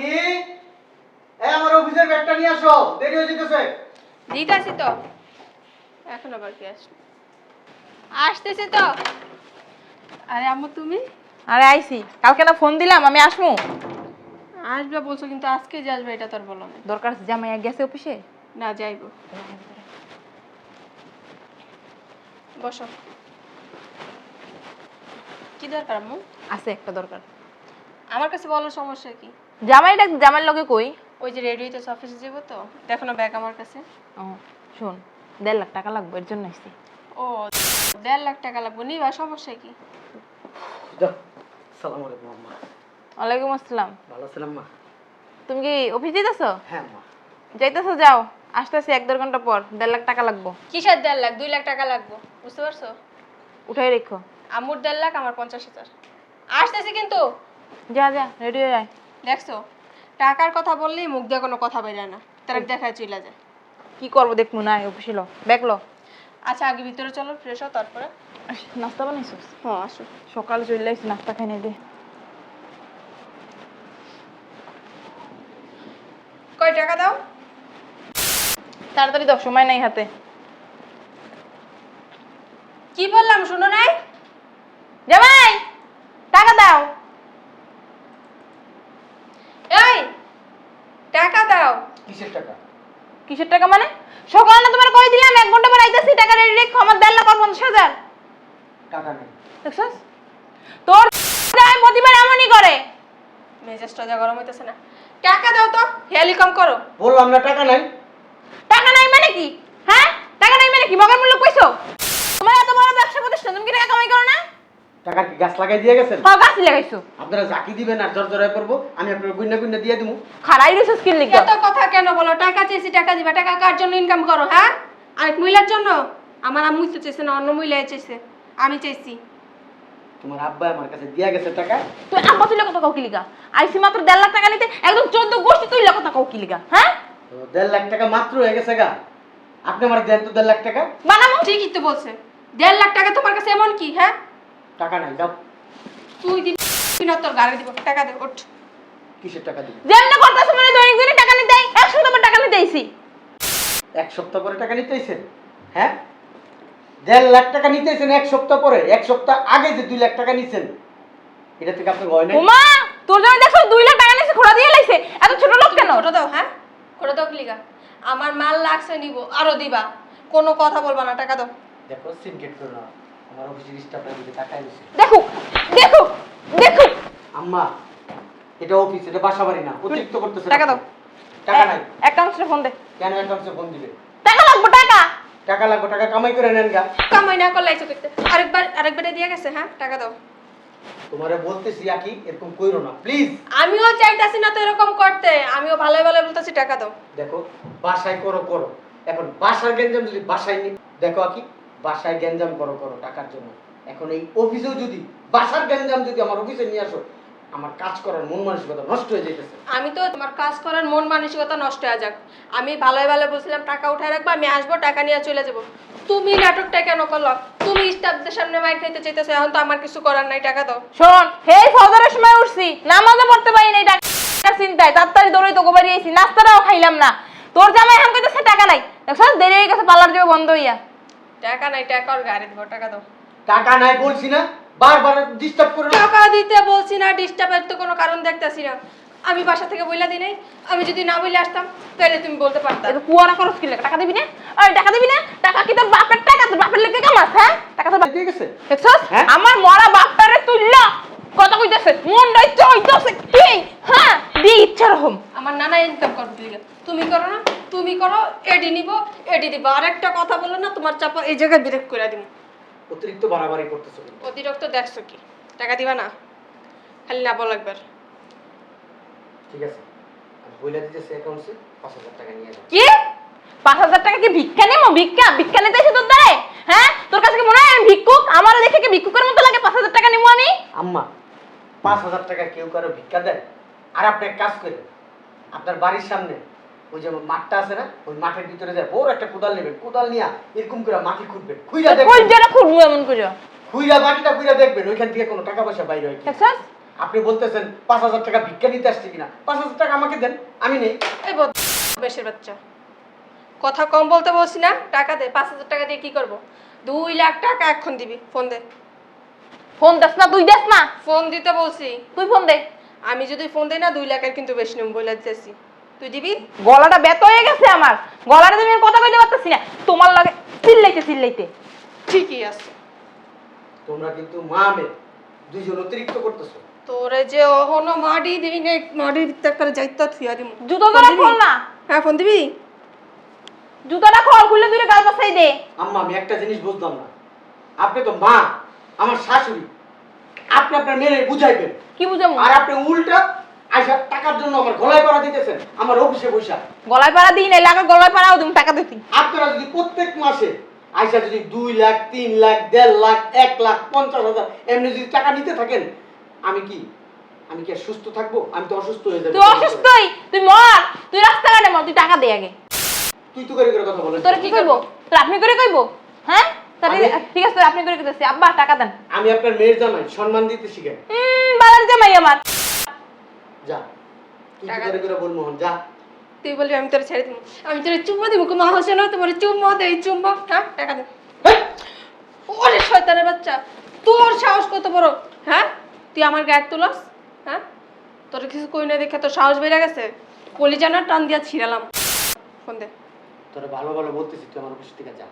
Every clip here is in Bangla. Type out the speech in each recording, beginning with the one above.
এই আমার অফিসের ব্যাগটা নিয়ে আসো দেরি হয়ে যেতেছে দিতাছি তো। এখন আবার কি আসতেছে তো। আরে আম্মু তুমি? আরে আইছি। কালকে না ফোন দিলাম আমি আসমু আসবে বলছো কিন্তু আজকে যে আসবে এটা তো আর বলো না। দরকার আছে জামাই গেছে অফিসে? না যাইবো। বসো। কি দরকার আম্মু? আছে একটা দরকার। আমার কাছে বলো সমস্যা কি? জামাই ডাক জামাইয়ের লগে কই? ওই যে রেডি হইতেছে অফিসে যাব তো। দেখো না ব্যাগ আমার কাছে। ও শোন দেড় লাখ টাকা লাগবে এর জন্য আসছি। ও দেড় লাখ টাকা লাগবে নিবা সমস্যা কি? সালাম আলাইকুম আম্মা। ওয়ালাইকুম আসসালাম। ভালো ছিলাম মা তুমি কি অফিস যেতেছো হ্যাঁ মা যাইতেছো যাও। আসতেছি এক দেড় ঘণ্টা পর দেড় লাখ টাকা লাগবো। কিসের দেড় লাখ? দুই লাখ টাকা লাগবে বুঝতে পারছ? উঠাই রেখো। আমুর দেড় লাখ আমার পঞ্চাশ হাজার। আসতেছি কিন্তু। যা যা রেডি হয়ে যায় দেখছ? টাকার কথা বললেই মুখ দিয়ে কোনো কথা বেরোয় না। তারা দেখায় চলে যায়। কি করব দেখব? না অফিসে লো। ব্যাগ লো। আচ্ছা আগে ভিতরে চলো ফ্রেশ হও তারপরে। নাস্তা বানাইছো হ্যাঁ আসো। সকালে চলে আসছি নাস্তা খাই নিয়ে দে। কয় টাকা দাও? তাড়াতাড়ি দাও সময় নাই হাতে। কি বললাম শুনো নাই? জামাই টাকা দাও। এই টাকা দাও। কিসের টাকা? কিসের টাকা মানে? সকালে না তোমার কই দিলাম? এক ঘণ্টা পর আইতাছি টাকা রেডি রেখো আমার দেড় লাখ আর পঞ্চাশ হাজার। টাকা নেই। দেখছস? তোর জামাই প্রতিবার এমনই করে। মেজাজটা যা গরম হইতেছে না। টাকা দাও তো হেয়ালি কম করো। বললাম না টাকা নাই। টাকা নাই মানে কি? হ্যাঁ? টাকা নাই মানে কি? মগের মূল্য কইছো? তোমার এত বড় ব্যবসা প্রতিষ্ঠান তুমি কি টাকা কামাই করো না? টাকার কি গাছ লাগাই দিয়ে গেছেন? হ্যাঁ গাছ লাগাইছো। আপনারা জাকি দিবেন আর জর জরাই করব আমি আপনার গুন্না গুন্না দিয়ে দিব খারাই রইছো স্কিল লিখো এত কথা কেন বলো? টাকা চেয়েছি টাকা দিবা। টাকা কার জন্য ইনকাম করো হ্যাঁ? আরেক মহিলার জন্য? আমার আম্মু তো চেয়েছে না অন্য মহিলায় চেয়েছে। আমি চেয়েছি। তোমার আব্বা আমার কাছে দিয়ে গেছে টাকা। তুই আব্বা তুই কত কাউ কিলিগা আইসি মাত্র দেড় লাখ টাকা নিতে একদম চোদ্দ গোষ্ঠী তুই কত কাউ কিলিগা হ্যাঁ? তো দেড় লাখ টাকা মাত্র হয়ে গেছে গা। আপনি আমার দেন তো দেড় লাখ টাকা। বানামো? ঠিকই তো বলছে। দেড় লাখ টাকা তোমার কাছে এমন কি হ্যাঁ? টাকা নাই যাও। তুই দিবি না তোর গাড়ি দিব টাকা দে ওঠ। কিসের টাকা দিব? যেমনে করতেছ মানে দৈনিক দিনে টাকা নিতে একশো তোমার টাকা নিতে আইসি এক সপ্তাহ পরে টাকা নিতেছেন হ্যাঁ? দেড় লাখ টাকা নিতেছেন এক সপ্তাহ পরে এক সপ্তাহ আগে যে দুই লাখ টাকা নিছেন এটা থেকে আপনার ভয় নেই? ওমা তোর জন্য দেখছ দুই লাখ টাকা নিছে খোড়া দিয়ে লাইছে এত ছোট লোক কেন? ওটা দাও হ্যাঁ? ফটো দাও ক্লিকা আমার মাল লাগছে নিব আরও দিবা। কোনো কথা বলবা না টাকা দাও। দেখো সিনকেট করো না আমার অফিসের স্টাফরা দিকে টাকায় দিছে দেখুক দেখুক দেখুক আম্মা এটা অফিস এটা বাসা বাড়ি না অতিরিক্ত করতেছে টাকা দাও। টাকা নাই। অ্যাকাউন্টে ফোন দে। কেন অ্যাকাউন্টে ফোন দিবে? টাকা লাগবে টাকা। টাকা লাগবে টাকা কামাই করে নেন গা। কামাই না করলে আইসো করতে আরেকবার আরেকবারে দিয়ে গেছে হ্যাঁ? টাকা দাও। তোমারে বলতেছি আকি এরকম কইরো না প্লিজ আমিও চাইতাছি না তো এরকম করতে। আমিও ভালো ভালো বলতেছি টাকা দাও। দেখো বাসায় করো করো। এখন বাসার গ্যাঞ্জাম যদি বাসায় নি দেখো আকি বাসায় গ্যাঞ্জাম করো করো টাকার জন্য। এখন এই অফিসেও যদি বাসার গ্যাঞ্জাম যদি আমার অফিসে নিয়ে আসো আমার কাজ করার মন মানসিকতা নষ্ট হয়ে যেতেছে আমি তো তোমার কাজ করার মন মানসিকতা নষ্ট হয়ে যাক। আমি ভালো ভালো বলছিলাম টাকা উঠায় রাখব আমি আসব টাকা নিয়ে চলে যাব। তুমি নাটকটা কেন করল? তুমি স্টাফদের সামনে মাইর খাইতে চাইতেছো এখন তো আমার কিছু করার নাই টাকা দাও। শোন হেই ফজরের সময় উঠছি নামাজও পড়তে পারি নাই টাকা চিন্তায় তাড়াতাড়ি দৌড়ে তো গোবারি আইছি নাস্তাটাও খাইলাম না। তোর জামাই এখন কইতেছে টাকা নাই। দেখছস দেরি হয়ে গেছে পার্লার যাবে বন্ধ হইয়া। টাকা নাই টাকা আর গাড়ি দেবো টাকা দাও। টাকা নাই বলছি না বারবার ডিস্টার্ব করো টাকা দিতে বলছি না ডিস্টার্বের তো কোনো কারণ দেখতেছি না। আমি বাসা থেকে বইলা দিই নাই আমি যদি না বলে আসতাম তাহলে তুমি বলতে পারতা। এটা কুয়ারা খরচ কি লাগে? টাকা দিবি না? ওই টাকা দিবি না? টাকা কি তোর বাপের টাকা? তোর বাপের লেগে কামাস হ্যাঁ? টাকা তো বাপ- দিয়ে গেছে। দেখছস? হ্যাঁ? আমার মরা বাপটারে তুললা। কথা কইতাছে মনটাই চইতাছে কি? হ্যাঁ? দি ইচ্ছা রকম আমার নানা ইনকাম করব দিলে তুমি করো না তুমি করো এডি নিব এডি দিব। আর একটা কথা বলো না তোমার চাপা এই জায়গায় ব্রেক করে দিব। অতিরিক্ত বাড়াবাড়ি করতেছো কিন্তু। অতিরিক্ত দেখছ কি? টাকা দিবা না? খালি না বল একবার। ঠিক আছে। আমি বইলা দিতেছি অ্যাকাউন্টে পাঁচ হাজার টাকা নিয়ে যাও। কি? পাঁচ হাজার টাকা কি ভিক্ষা নেব? ভিক্ষা? ভিক্ষা নিতে এসে তোর দ্বারে হ্যাঁ? তোর কাছে কি মনে হয় আমি ভিক্ষুক? আমার দেখে কি ভিক্ষুকের মতো লাগে পাঁচ হাজার টাকা নেব আমি? আম্মা পাঁচ হাজার টাকা কেউ কারও ভিক্ষা দেয়? আর আপনি এক কাজ করেন আপনার বাড়ির সামনে ওই যে মাঠটা আছে না ওই মাঠের ভিতরে যায় বড় একটা কোদাল নেবেন কোদাল নিয়ে এরকম করে মাটি খুঁড়বেন দেখবেন। যেটা খুঁড়বো এমন করে? খুইরা মাটিটা খুইরা দেখবেন ওইখান থেকে কোনো টাকা পয়সা বাইরে হয় আপনি বলতেছেন পাঁচ হাজার টাকা ভিক্ষা নিতে আসছি কিনা। পাঁচ হাজার টাকা আমাকে দেন আমি নেই। এই বেশের বাচ্চা। কথা কম বলতে বলছি না টাকা দে পাঁচ হাজার টাকা দিয়ে কি করব? দুই লাখ টাকা এখন দিবি ফোন দে। ফোন দেস না তুই দেস না। ফোন দিতে বলছি। তুই ফোন দে। আমি যদি ফোন দেই না দুই লাখের কিন্তু বেশি নেব বলে দিতেছি। তুই দিবি? গলাটা ব্যথ হয়ে গেছে আমার। গলাটা তুমি কথা কইতে পারতেছি না। তোমার লাগে চিল্লাইতে চিল্লাইতে। ঠিকই আছে। তোমরা কিন্তু মা মেয়ে দুইজন অতিরিক্ত করতেছো। তোরে যে অহনো মাডি দিবি না মাডি দিতে করে যাইতা থুইয়া দিমু। জুতো ধরে খোল না। হ্যাঁ ফোন দিবি? জুতোটা খোল খুললে তুই গাল পাছাই দে। আম্মা আমি একটা জিনিস বুঝলাম না। আপনি তো মা আমার শাশুড়ি। আপনি আপনার মেয়ে বুঝাইবেন। কি বুঝামু আর আপনি উল্টা আইসা টাকার জন্য আমার গলায় পড়া দিতেছেন আমার অফিসে বৈশা গলায় পাড়া দিই লাগে গলায় পাড়াও তুমি টাকা দিতি। আপনারা যদি প্রত্যেক মাসে আইসা যদি দুই লাখ তিন লাখ দেড় লাখ এক লাখ পঞ্চাশ হাজার এমনি যদি টাকা নিতে থাকেন আমি কি আমি কি আর সুস্থ থাকব? আমি তো অসুস্থ হয়ে যাব। তুই অসুস্থই তুই মর তুই রাস্তাঘাটে মর তুই টাকা দে আগে। তুই তো করে করে কথা বলেন। তোর কি কইবো? তোর আপনি করে কইবো? হ্যাঁ? তাহলে ঠিক আছে তোর আপনি করে কইতেছি। আব্বা টাকা দেন। আমি আপনার মেয়ের জামাই সম্মান দিতে শিখেন হুম বালার জামাই আমার। যা। তুই করে করে বল মোহন যা। তুই বলবি আমি তোর ছেড়ে দিব আমি তোর চুম্মা দিব কোনো হাসে না তোমার চুম্মা দে চুম্মা। হ্যাঁ টাকা দে। ওরে শয়তানের বাচ্চা তোর সাহস কত বড়? হ্যাঁ? তুই আমার গায়ে তুলস? হ্যাঁ? তোর কিছু কই না দেখে তোর সাহস বেড়ে গেছে? কলিজা না টান দিয়া ছিড়ালাম। ফোন দে। তোরা ভালো ভালো বলতেছিস তুই আমার অফিস থেকে যা।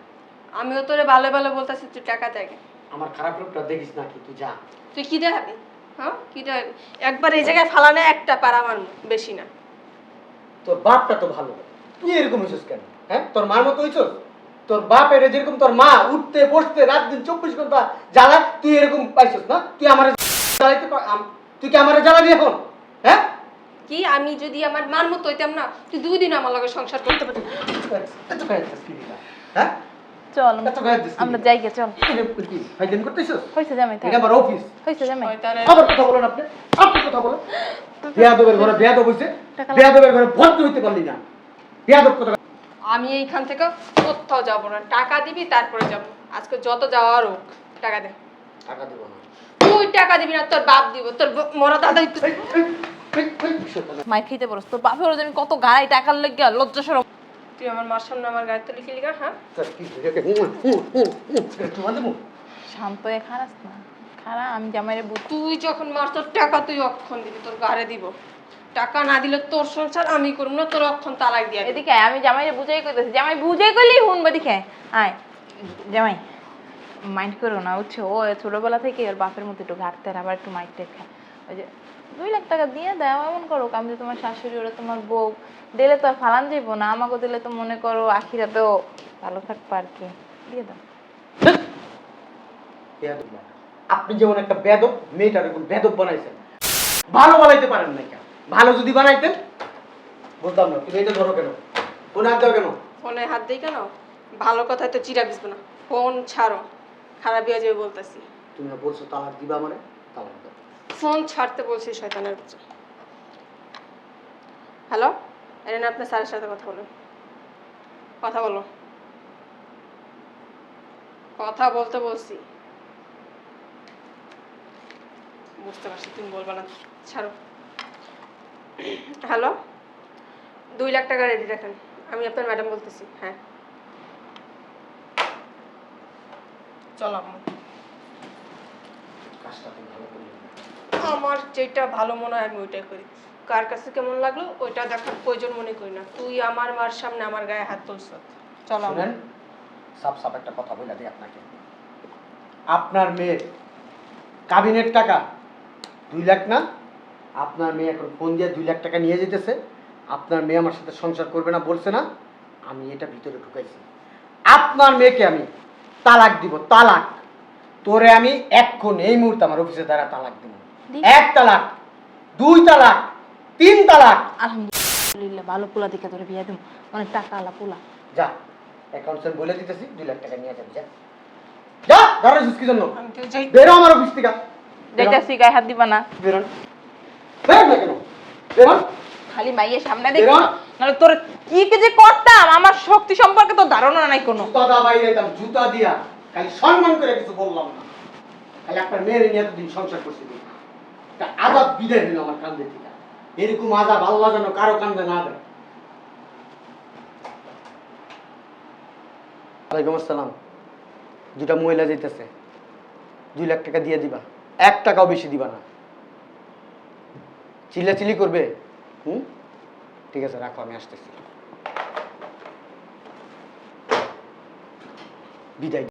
আমিও তোরে ভালো ভালো বলতেছি তুই টাকা দে আগে। আমার খারাপ রূপটা দেখিস নাকি তুই যা তুই কি দেখাবি হ্যাঁ কি দেখাবি একবার এই জায়গায় ফালানে একটা পারা মারমু বেশি না তোর বাপটা তো ভালো তুই এরকম হইছিস কেন হ্যাঁ তোর মার মতো হইছিস তোর বাপ এর যেরকম তোর মা উঠতে বসতে রাত দিন চব্বিশ ঘণ্টা জ্বালা তুই এরকম পাইছিস না তুই আমার জ্বালাইতে তুই কি আমার জ্বালাবি এখন হ্যাঁ কি আমি যদি আমার মান মতো হইতাম না তুই দুই দিন আমার লগে সংসার করতে পারতি এত গায়ে দিস কি দিলা? হ্যাঁ চল আমরা যাই গে চল এটা কি ফাইজলামি জামাই এটা আমার অফিস হইছে জামাই আবার কথা বলেন আপনি আপনি কথা বলেন বেয়াদবের ঘরে বেয়াদব হইছে বেয়াদবের ঘরে ভর্তি হইতে পারলি না বেয়াদব কথা আমি এইখান থেকে কোথাও যাব না টাকা দিবি তারপরে যাব আজকে যত যাওয়ার হোক টাকা দে টাকা দেবো না তুই টাকা দিবি না তোর বাপ দিব তোর মরা এই, মাই খাইতে পারস তোর বাপের আমি কত গাড়াই টাকার লেগে লজ্জা সরম তুই আমার মার সামনে আমার গায়ে তুলি হ্যাঁ? কি হুম, একটু বাঁধে মুখ। শান্ত হয়ে খারাস না। খারা আমি জামাইরে তুই যখন মার তোর টাকা তুই অক্ষণ দিবি তোর গাড়ে দিব। টাকা না দিলে তোর সংসার আমি করব না তোর অক্ষণ তালাক দিয়ে। এদিকে আমি জামাইরে বুঝাই কইতেছি। জামাই বুঝাই কইলি হুন এদিকে আয়। জামাই মাইন্ড করো না বুঝছ? ও ছোটবেলা থেকে ওর বাপের মতো একটু ঘাটতে আবার একটু মাইন্ড টেক খায়। ওই যে দুই লাখ টাকা দিয়ে দাও এমন করো আমি তো তোমার শাশুড়ি ওরা তোমার বউ। দিলে তো আর ফালান যাইবো না। আমাকে দিলে তো মনে করো আখিরাতেও ভালো থাকব আর কি। দিয়ে দাও। আপনি যেমন একটা বেদব মেয়েটার এরকম বেদব বানাইছেন। ভালো বানাইতে পারেন না কেন? ভালো যদি বানাইতেন বলতাম না তুমি এটা ধরো কেন? ফোন হাত দাও কেন? ফোনে হাত দিই কেন? ভালো কথায় তো চিরা বিসবে না। ফোন ছাড়ো। খারাপ হয়ে যাবে বলতেছি। তুমি না বলছো তালাক দিবা মানে তালাক দাও। ফোন ছাড়তে বলছি শয়তানের বাচ্চা। হ্যালো এরেন আপনার স্যারের সাথে কথা বলুন। কথা বলো। কথা বলতে বলছি। বুঝতে পারছি, তুমি বলবে না। ছাড়ো। হ্যালো দুই লাখ টাকা রেডি রাখেন। আমি আপনার ম্যাডাম বলতেছি হ্যাঁ। চলো আম্মু। কাজটা ভালো। আমার যেটা ভালো মনে হয় আমি ওইটাই করি। কার কাছে কেমন লাগল ওইটা দেখার প্রয়োজন মনে করি না। তুই আমার মার সামনে আমার গায়ে হাত তুলছ চলো। শুনেন, সাপ সাপ একটা কথা বলে দিই আপনাকে। আপনার মেয়ে কাবিনের টাকা দুই লাখ না? আপনার মেয়ে এখন ফোন দিয়ে দুই লাখ টাকা নিয়ে যেতেছে। আপনার মেয়ে আমার সাথে সংসার করবে না বলছে না। আমি এটা ভিতরে ঢুকাইছি। আপনার মেয়েকে আমি তালাক দিব, তালাক। তোরে আমি এক্ষণ এই মুহূর্তে আমার অফিসে দ্বারা তালাক দিব। এক তালাক দুই তালাক তিন তালাক। আলহামদুলিল্লাহ ভালো পোলা দেখে তোর বিয়া দিম। অনেক টাকা আলা পোলা। যা বলে দিতেছি দুই লাখ টাকা নিয়ে যাবি যা। যা জন্য? বেরো আমার অফিস থেকে। যাইতাছি গায়ে হাত দিবা না। বেরোন বেরোন না কেন? বেরোন খালি মাইয়ের সামনে দেখি। বেরো। নাহলে তোর কি কি যে করতাম আমার শক্তি সম্পর্কে তো ধারণা নাই কোনো। জুতা দা বাইরে জুতা দিয়া। খালি সম্মান করে কিছু বললাম না। খালি আপনার মেয়ের নিয়ে এতদিন সংসার করছি। একটা আজাব বিদায় হইল আমার কান্দে থেকে। এরকম আজাব আল্লাহ যেন কারও কান্দে না দেয়। ওয়ালাইকুম আসসালাম। দুটা মহিলা যাইতেছে। দুই লাখ টাকা দিয়ে দিবা। এক টাকাও বেশি দিবা না। চিল্লাচিল্লি করবে? হুম? ঠিক আছে, রাখো, আমি আসতেছি। বিদায়।